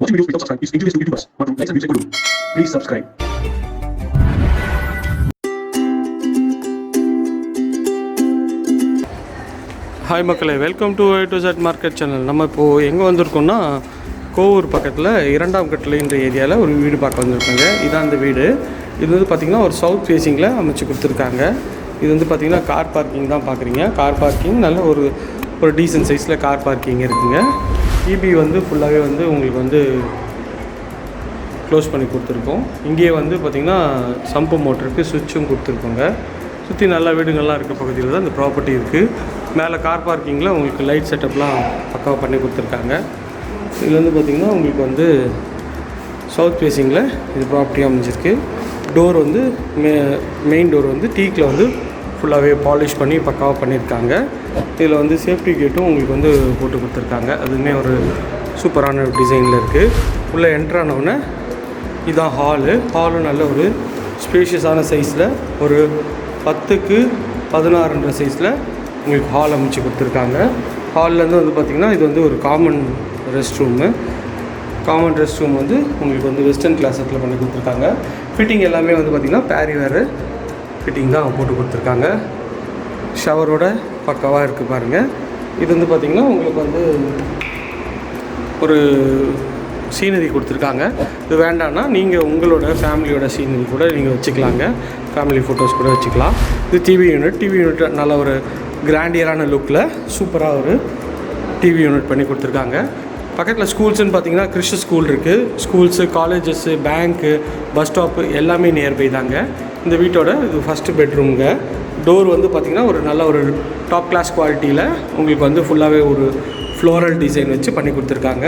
Watching videos without subscribe is injurious to YouTubers. மற்றும் likes and views கொடுக்கும். Please subscribe. Hi மக்களே. Welcome to I to Z market channel நம்ம இப்போது எங்கே வந்திருக்கோம்னா கோவூர் பக்கத்தில் இரண்டாம் கட்டளைன்ற ஏரியாவில் ஒரு வீடு பார்க்க வந்திருக்காங்க. இதான் அந்த வீடு. இது வந்து பார்த்திங்கன்னா ஒரு சவுத் ஃபேஸிங்கில் அமைச்சு கொடுத்துருக்காங்க. இது வந்து பார்த்திங்கன்னா கார் பார்க்கிங் தான் பார்க்குறீங்க கார் பார்க்கிங் நல்ல ஒரு ஒரு டீசன்ட் சைஸில் கார் பார்க்கிங் இருக்குங்க. இபி வந்து ஃபுல்லாகவே வந்து உங்களுக்கு வந்து க்ளோஸ் பண்ணி கொடுத்துருக்கோம். இங்கேயே வந்து பார்த்திங்கன்னா சம்பு மோட்டருக்கு சுவிட்சும் கொடுத்துருக்கோங்க. சுற்றி நல்லா வீடுங்கள்லாம் இருக்க பகுதியில் தான் இந்த ப்ராப்பர்ட்டி இருக்குது மேலே கார் பார்க்கிங்கில் உங்களுக்கு லைட் செட்டப்லாம் பக்காவாக பண்ணி கொடுத்துருக்காங்க. இதில் வந்து பார்த்திங்கன்னா உங்களுக்கு வந்து சவுத் ஃபேஸிங்கில் இது ப்ராப்பர்ட்டியாக அமைஞ்சிருக்கு. டோர் வந்து மெயின் டோர் வந்து டீக்கில் வந்து ஃபுல்லாகவே பாலிஷ் பண்ணி பக்காவாக பண்ணியிருக்காங்க இதில் வந்து சேஃப்டி கேட்டும் உங்களுக்கு வந்து போட்டு கொடுத்துருக்காங்க. அதுவுமே ஒரு சூப்பரான டிசைனில் இருக்குது உள்ளே என்ட்ரானவுடனே இதான் ஹாலு ஹாலும் நல்ல ஒரு ஸ்பேஷியஸான சைஸில் ஒரு பத்துக்கு பதினாறுன்ற சைஸில் உங்களுக்கு ஹால் அமைச்சு கொடுத்துருக்காங்க. ஹால்லேருந்து வந்து பார்த்திங்கன்னா இது வந்து ஒரு common rest room common rest room வந்து உங்களுக்கு வந்து வெஸ்டர்ன் கிளாஸத்தில் பண்ணி கொடுத்துருக்காங்க. ஃபிட்டிங் எல்லாமே வந்து பார்த்திங்கன்னா பேரி வேறு ஃபிட்டிங் தான் போட்டு கொடுத்துருக்காங்க. ஷவரோட பக்காவாக இருக்குது பாருங்கள் இது வந்து பார்த்திங்கன்னா உங்களுக்கு வந்து ஒரு சீனரி கொடுத்துருக்காங்க. இது வேண்டாம்னா நீங்கள் உங்களோட ஃபேமிலியோட சீனரி கூட நீங்கள் வச்சுக்கலாங்க. ஃபேமிலி ஃபோட்டோஸ் கூட வச்சுக்கலாம். இது டிவி யூனிட் டிவி யூனிட் நல்ல ஒரு கிராண்டியரான லுக்கில் சூப்பராக ஒரு டிவி யூனிட் பண்ணி கொடுத்துருக்காங்க. பக்கத்தில் ஸ்கூல்ஸ்னு பார்த்தீங்கன்னா கிறிஸ்ட ஸ்கூல் இருக்குது schools colleges bank bus stop எல்லாமே நியர்பை தாங்க. இந்த வீட்டோட இது ஃபஸ்ட்டு பெட்ரூம்ங்க டோர் வந்து பார்த்திங்கன்னா ஒரு நல்ல ஒரு டாப் கிளாஸ் குவாலிட்டியில் உங்களுக்கு வந்து ஃபுல்லாகவே ஒரு ஃப்ளோரல் டிசைன் வச்சு பண்ணி கொடுத்துருக்காங்க.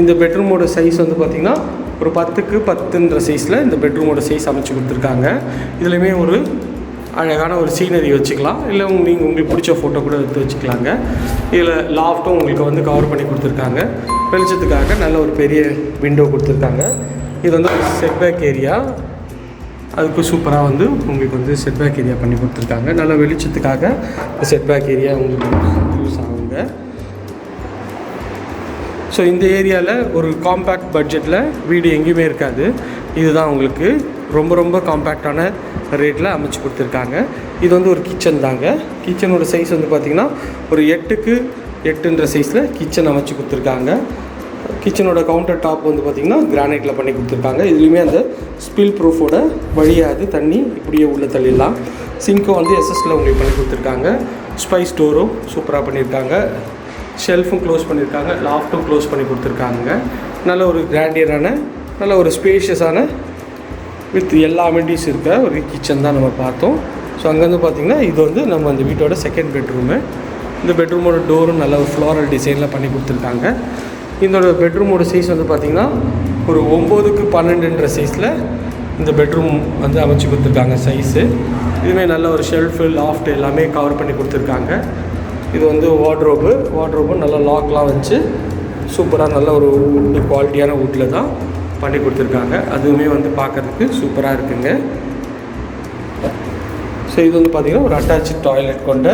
இந்த பெட்ரூமோட சைஸ் வந்து பார்த்திங்கன்னா ஒரு பத்துக்கு பத்துன்ற சைஸில் இந்த பெட்ரூமோட சைஸ் அமைச்சு கொடுத்துருக்காங்க. இதுலேயுமே ஒரு அழகான ஒரு சீனரி வச்சுக்கலாம். இல்லை நீங்கள் உங்களுக்கு பிடிச்ச ஃபோட்டோ கூட எடுத்து வச்சுக்கலாங்க. இதில் லாஃப்ட்டும் உங்களுக்கு வந்து கவர் பண்ணி கொடுத்துருக்காங்க. வெளிச்சத்துக்காக நல்ல ஒரு பெரிய விண்டோ கொடுத்துருக்காங்க. இது வந்து ஒரு செட்பேக் ஏரியா அதுக்கு சூப்பராக வந்து உங்களுக்கு வந்து செட்பேக் ஏரியா பண்ணி கொடுத்துருக்காங்க. நல்ல வெளிச்சத்துக்காக இந்த செட்பேக் ஏரியா உங்களுக்கு யூஸ் ஆகுங்க. ஸோ இந்த ஏரியாவில் ஒரு காம்பேக்ட் பட்ஜெட்டில் வீடு எங்கேயுமே இருக்காது. இதுதான் உங்களுக்கு ரொம்ப ரொம்ப காம்பேக்டான ரேட்டில் அமைச்சு கொடுத்துருக்காங்க. இது வந்து ஒரு கிச்சன் தாங்க. கிச்சனோட சைஸ் வந்து பார்த்திங்கன்னா ஒரு எட்டுக்கு எட்டுன்ற சைஸில் கிச்சன் அமைச்சு கொடுத்துருக்காங்க. கிச்சனோட கவுண்டர் டாப் வந்து பார்த்திங்கன்னா கிரானைட்டில் பண்ணி கொடுத்துருக்காங்க. இதுலேயுமே அந்த ஸ்பில் ப்ரூஃபோட வழியாது தண்ணி இப்படியே உள்ளே தள்ளிடலாம். சிங்க்கும் வந்து எஸ்எஸ்ல உங்களுக்கு பண்ணி கொடுத்துருக்காங்க. ஸ்பைஸ் டோரும் சூப்பராக பண்ணியிருக்காங்க ஷெல்ஃபும் க்ளோஸ் பண்ணியிருக்காங்க லாஃப்ட்டும் க்ளோஸ் பண்ணி கொடுத்துருக்காங்க. நல்ல ஒரு கிராண்டியரான நல்ல ஒரு ஸ்பேஷியஸான வித் எல்லா அமெண்டிஸ் இருக்க ஒரு கிச்சன் தான் நம்ம பார்த்தோம். ஸோ அங்கேருந்து பார்த்திங்கன்னா இது வந்து நம்ம அந்த வீட்டோட செகண்ட் பெட்ரூமு இந்த பெட்ரூமோட டோரும் நல்ல ஒரு ஃப்ளோரல் டிசைனில் பண்ணி கொடுத்துருக்காங்க. இதோட பெட்ரூமோட சைஸ் வந்து பார்த்திங்கன்னா ஒரு ஒம்போதுக்கு பன்னெண்டுன்ற சைஸில் இந்த பெட்ரூம் வந்து அமைச்சு கொடுத்துருக்காங்க சைஸு இதுவுமே நல்ல ஒரு ஷெல்ஃபு லாஃப்ட் எல்லாமே கவர் பண்ணி கொடுத்துருக்காங்க. இது வந்து வார்ட்ரோபு வார்ட்ரோபு நல்ல லாக்லாம் வச்சு சூப்பராக நல்ல ஒரு வுட்டு குவாலிட்டியான வுட்டில் தான் பண்ணி கொடுத்துருக்காங்க. அதுவுமே வந்து பார்க்குறதுக்கு சூப்பராக இருக்குங்க. ஸோ இது வந்து பார்த்திங்கன்னா ஒரு அட்டாச்சு டாய்லெட் கொண்ட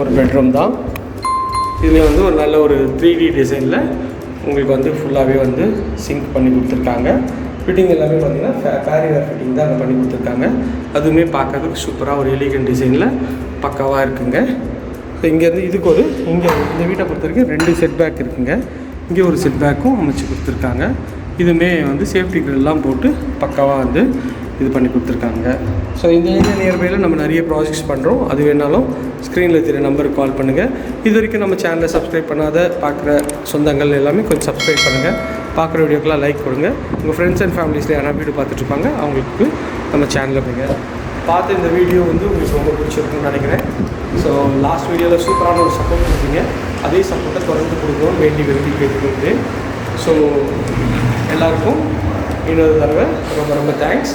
ஒரு பெட்ரூம் தான். இதில் வந்து ஒரு நல்ல ஒரு த்ரீ டி டிசைனில் உங்களுக்கு வந்து ஃபுல்லாகவே வந்து சிங்க் பண்ணி கொடுத்துருக்காங்க. ஃபிட்டிங் எல்லாமே பார்த்தீங்கன்னா ஃபேரிவேர் ஃபிட்டிங் தான் அதை பண்ணி கொடுத்துருக்காங்க. அதுவுமே பார்க்கறதுக்கு சூப்பராக ஒரு எலிகன் டிசைனில் பக்காவாக இருக்குங்க. ஸோ இங்கேருந்து இதுக்கு ஒரு இங்கே இந்த வீட்டை பொறுத்த வரைக்கும் ரெண்டு செட் பேக் இருக்குங்க. இங்கே ஒரு செட் பேக்கும் அமைச்சு கொடுத்துருக்காங்க. இதுவுமே வந்து சேஃப்டி எல்லாம் போட்டு பக்காவாக வந்து இது பண்ணி கொடுத்துருக்காங்க. ஸோ இந்த ஏரியா நியர்பையில் நம்ம நிறைய ப்ராஜெக்ட்ஸ் பண்ணுறோம் அது வேணாலும் ஸ்க்ரீனில் தெரிய நம்பருக்கு கால் பண்ணுங்கள் இது வரைக்கும் நம்ம சேனலை சப்ஸ்கிரைப் பண்ணாத பார்க்குற சொந்தங்கள் எல்லாமே கொஞ்சம் சப்ஸ்கிரைப் பண்ணுங்கள் பார்க்குற வீடியோக்கெலாம் லைக் கொடுங்க. உங்கள் ஃப்ரெண்ட்ஸ் அண்ட் ஃபேமிலிஸில் யாராவது வீடியோ பார்த்துட்ருப்பாங்க அவங்களுக்கு நம்ம சேனலில் போய்ங்க பார்த்து இந்த வீடியோ வந்து உங்களுக்கு ரொம்ப பிடிச்சிருக்குன்னு நினைக்கிறேன். ஸோ லாஸ்ட் வீடியோவில் சூப்பரான ஒரு சப்போர்ட் கொடுத்தீங்க. அதே சப்போர்ட்டை தொடர்ந்து கொடுக்கணும் வேண்டி விரும்பி கேட்டுக்கொண்டு. ஸோ எல்லாருக்கும் இன்னொரு தடவை ரொம்ப ரொம்ப தேங்க்ஸ்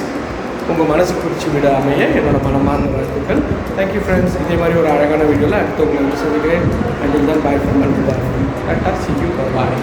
உங்கள் மனசுக்கு பிடிச்சி விடாமையே என்னோடய பலமான மனமார்ந்த வாழ்த்துக்கள். தேங்க்யூ ஃப்ரெண்ட்ஸ் இதே மாதிரி ஒரு அழகான வீடியோவில் அடுத்து உங்களை வந்து சந்திக்கிறேன். அண்ட் தான் பாய் ஃபோன் அண்ட் பாய் கரெக்டாக சி யூ பாய்